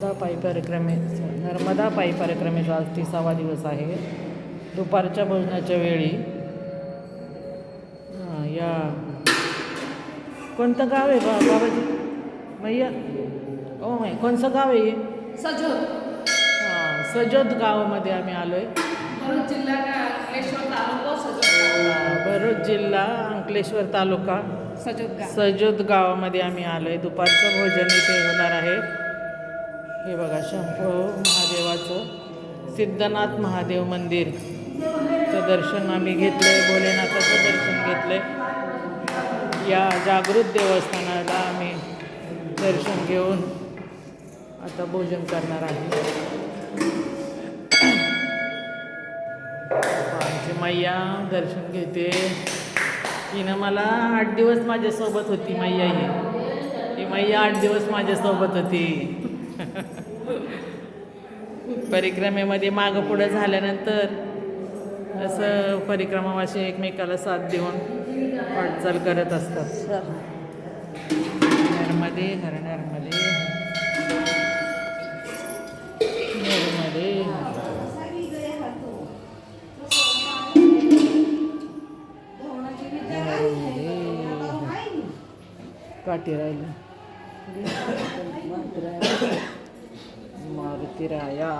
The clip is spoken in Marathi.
नर्मदा पायी परिक्रमे नर्मदा पायी परिक्रमेचा आज तिसावा दिवस आहे. दुपारच्या भोजनाच्या वेळी हां, या कोणतं गाव आहे बा बाबाजी? मैया? ओ मै कोणचं गाव आहे? सजोद. हां सजोद गावामध्ये आम्ही आलो आहे भरूच जिल्हा का अंकलेश्वर तालुका सजोद. भरूच जिल्हा अंकलेश्वर तालुका सजोद गाव. सजोद गावामध्ये आम्ही आलो आहे दुपारचं भोजन इथे होणार आहे. हे बघा शंभू महादेवाचं सिद्धनाथ महादेव मंदिर. चं दर्शन आम्ही घेतलं आहे भोलेनाथाचं दर्शन घेतलं आहे या जागृत देवस्थानाला आम्ही दर्शन घेऊन आता भोजन करणार आहे. आमची मैया दर्शन घेते. तिनं मला आठ दिवस माझ्यासोबत होती मैया ही. ती मैया आठ दिवस माझ्यासोबत होती. परिक्रमेमध्ये मागं पुढं झाल्यानंतर असं परिक्रमावाशी एकमेकाला साथ देऊन वाटचाल करत असतात नर्मदे हर नर्मदे नर्मदे काटी राहिलं மந்திர மருத்திராயா